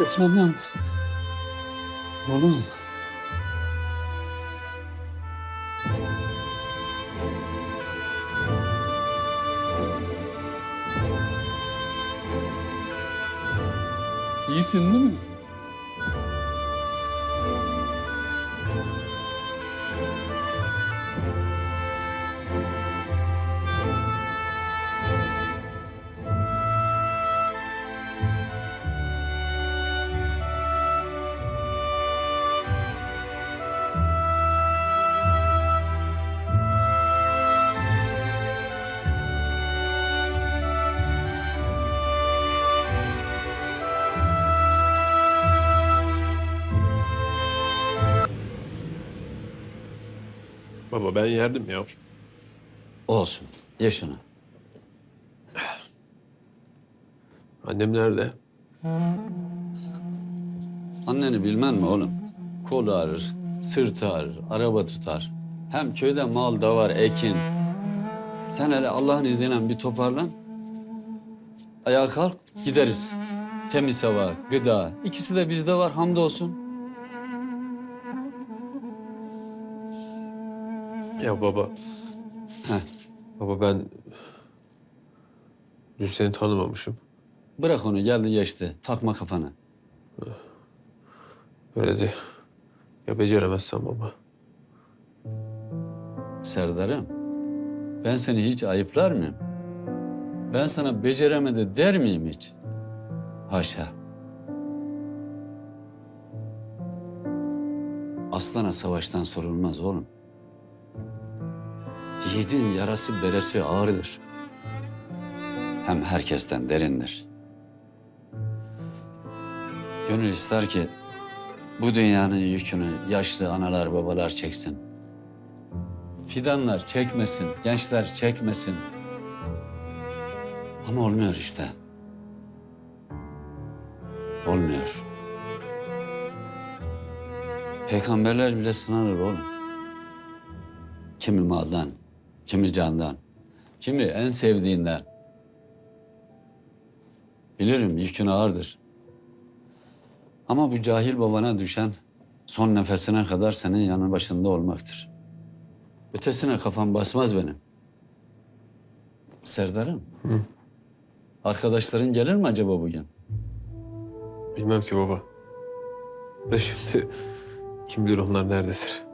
Efendim. Oğlum. İyisin değil mi? Baba ben yerdim ya. Olsun. Ye şunu. Annem nerede? Anneni bilmen mi oğlum? Kolu ağrır, sırtı ağrır, araba tutar. Hem köyde mal da var, ekin. Sen hele Allah'ın izniyle bir toparlan. Ayağa kalk, gideriz. Temiz hava, gıda. ikisi de bizde var, hamdolsun. Ya baba. Heh. Baba ben dün seni tanımamışım. Bırak onu, geldi geçti. Takma kafana. Öyle de ya beceremezsem baba. Serdar'ım, ben seni hiç ayıplar mıyım? Ben sana beceremedi der miyim hiç? Haşa. Aslana savaştan sorulmaz oğlum. Yiğidin yarası beresi ağırdır. Hem herkesten derindir. Gönül ister ki bu dünyanın yükünü yaşlı analar babalar çeksin. Fidanlar çekmesin, gençler çekmesin. Ama olmuyor işte. Olmuyor. Peygamberler bile sınanır oğlum. Kimi maldan, kimi candan, kimi en sevdiğinden. Bilirim yükün ağırdır. Ama bu cahil babana düşen son nefesine kadar senin yanı başında olmaktır. Ötesine kafam basmaz benim. Serdar'ım. Arkadaşların gelir mi acaba bugün? Bilmem ki baba. Da şimdi kim bilir onlar nerededir.